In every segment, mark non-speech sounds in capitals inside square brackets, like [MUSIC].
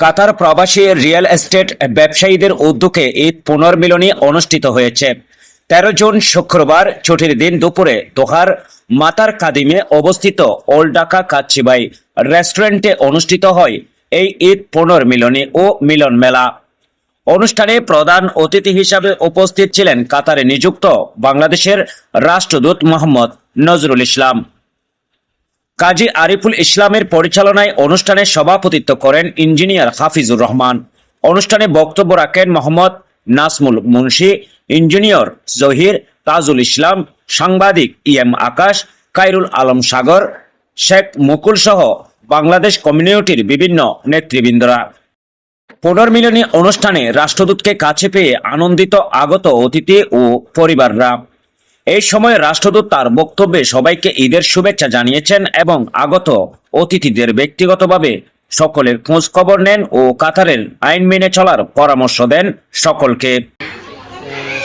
কাতার প্রবাসী real estate ব্যবসায়ীদের উদ্যোগে ঈদ পুনর্মিলনী অনুষ্ঠিত হয়েছে। তেরো জুন শুক্রবার ছুটির দিন দুপুরে দোহার মাতার কাদিমে অবস্থিত ওল্ড ঢাকা কাচ্চিবাই রেস্টুরেন্টে অনুষ্ঠিত হয় এই ঈদ পুনর্মিলনী ও মিলন মেলা। অনুষ্ঠানে প্রধান অতিথি হিসাবে উপস্থিত ছিলেন কাতারে নিযুক্ত বাংলাদেশের রাষ্ট্রদূত মোহাম্মদ নজরুল ইসলাম। কাজী আরিফুল ইসলামের পরিচালনায় অনুষ্ঠানে সভাপতিত্ব করেন ইঞ্জিনিয়ার হাফিজুর রহমান। অনুষ্ঠানে বক্তব্য রাখেন মোহাম্মদ নাসমুল মুন্সি, ইঞ্জিনিয়র জহির তাজুল ইসলাম, সাংবাদিক ইএম আকাশ কাইরুল আলম সাগর, শেখ মুকুল সহ বাংলাদেশ কমিউনিটির বিভিন্ন নেতৃবৃন্দরা। পুনর্মিলনী অনুষ্ঠানে রাষ্ট্রদূতকে কাছে পেয়ে আনন্দিত আগত অতিথি ও পরিবাররা। এই সময় রাষ্ট্রদূত তার বক্তব্যে সবাইকে ঈদের শুভেচ্ছা জানিয়েছেন এবং আগত অতিথিদের ব্যক্তিগতভাবে সকলের খোঁজ খবর নেন ও কাতারের আইন মেনে চলার পরামর্শ দেন সকলকে।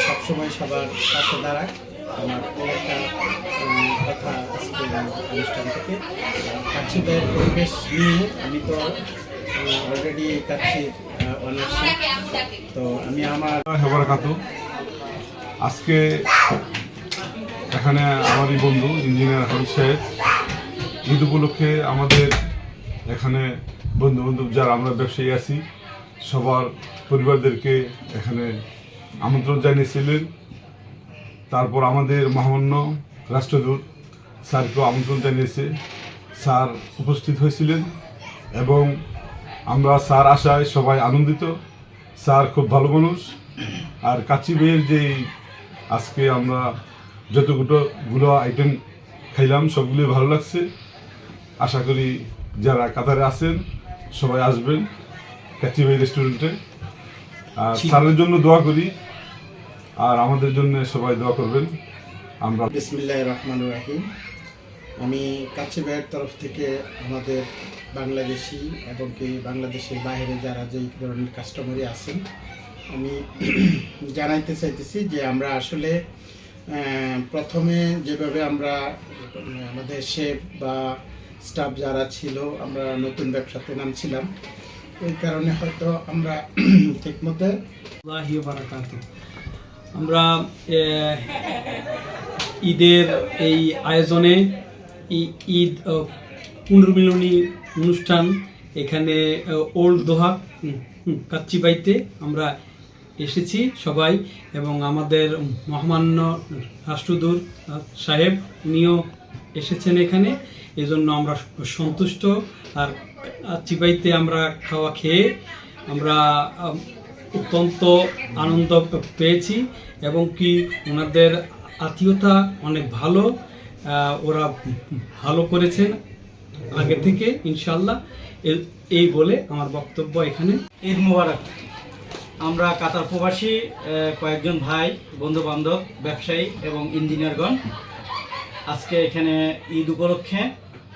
সবসময় সবার পাশে দাঁড়াক। আমার কথা অনুষ্ঠান থেকে। কাছিদের পরিবেশ নিয়ে আমি তো অলরেডি কাছি অনার্সিপ তো আমি আমার আজকে এখানে আমারই বন্ধু, ইঞ্জিনিয়ার হাবিব সাহেব। ঈদ উপলক্ষে আমাদের এখানে বন্ধু বান্ধব যারা আমরা ব্যবসায়ী আছি, সবার পরিবারদেরকে এখানে আমন্ত্রণ জানিয়েছিলেন। তারপর আমাদের মহামান্য রাষ্ট্রদূত স্যারকেও আমন্ত্রণ জানিয়েছে। স্যার উপস্থিত হয়েছিলেন এবং আমরা স্যার আসায় সবাই আনন্দিত। স্যার খুব ভালো মানুষ। আর কাচি মেয়ের যে আজকে আমরা যতগুলো গুলো আইটেম খাইলাম সবগুলোই ভালো লাগছে। আশা করি যারা কাতারে আছেন সবাই আসবেন কাচি মেয়ে রেস্টুরেন্টে আর স্যারের জন্য দোয়া করি আর আমাদের জন্য সবাই দোয়া করবেন। আমরা বিসমিল্লাহ রহমান রাহিম। আমি কাছে ভাইয়ের তরফ থেকে আমাদের বাংলাদেশি এবং কি বাংলাদেশের বাইরে যারা যেই ধরনের কাস্টমারই আছেন আমি [CLEARS THROAT] জানাইতে চাইতেছি যে আমরা আসলে প্রথমে যেভাবে আমরা, আমাদের শেফ বা স্টাফ যারা ছিল, আমরা নতুন ব্যবসাতে নামছিলাম। এই কারণে হয়তো আমরা [CLEARS THROAT] ঠিকমতো আমরা ঈদের এই আয়োজনে ঈদ পুনর্মিলনী অনুষ্ঠান, এখানে ওল্ড দোহা কাচ্চিবাইতে আমরা এসেছি সবাই এবং আমাদের মহামান্য রাষ্ট্রদূত সাহেব, উনিও এসেছেন এখানে। এজন্য আমরা সন্তুষ্ট। আর চিবাইতে আমরা খাওয়া খেয়ে আমরা অত্যন্ত আনন্দ পেয়েছি এবং কি ওনাদের আত্মীয়তা অনেক ভালো ওরা ভালো করেছেন আগে থেকে ইনশাল্লাহ এই বলে আমার বক্তব্য এখানে। ঈদ মুবারক। আমরা কাতার প্রবাসী কয়েকজন ভাই বন্ধু বান্ধব ব্যবসায়ী এবং ইঞ্জিনিয়ারগণ। আজকে এখানে ঈদ উপলক্ষে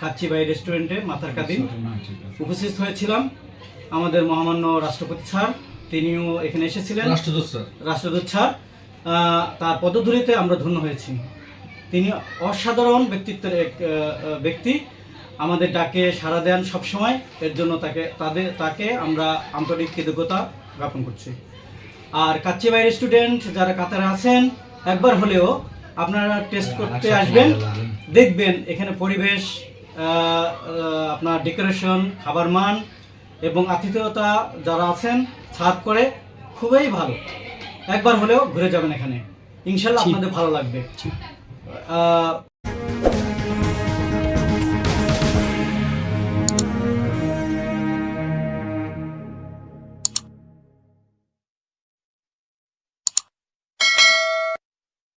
কাচ্চিবাই রেস্টুরেন্টে মাথার কাদিম উপস্থিত হয়েছিলাম। আমাদের মহামান্য রাষ্ট্রপতি স্যার তিনিও এখানে এসেছিলেন। রাষ্ট্রদূত স্যার। রাষ্ট্রদূত স্যার তার পদধূলিতে আমরা ধন্য হয়েছি। তিনি অসাধারণ ব্যক্তিত্বের এক ব্যক্তি। আমাদের ডাকে সাড়া দেন সবসময়। এর জন্য তাকে তাদের তাকে আমরা আন্তরিক কৃতজ্ঞতা জ্ঞাপন করছি। আর কাচ্চিবাই রেস্টুডেন্ট যারা কাতারে আছেন একবার হলেও আপনারা টেস্ট করতে আসবেন দেখবেন এখানে পরিবেশ আপনার ডেকোরেশন খাবার মান এবং আতিথেয়তা যারা আছেন সার্ভ করে খুবই ভালো। একবার হলেও ঘুরে যাবেন এখানে। ইনশাল্লাহ আপনাদের ভালো লাগবে।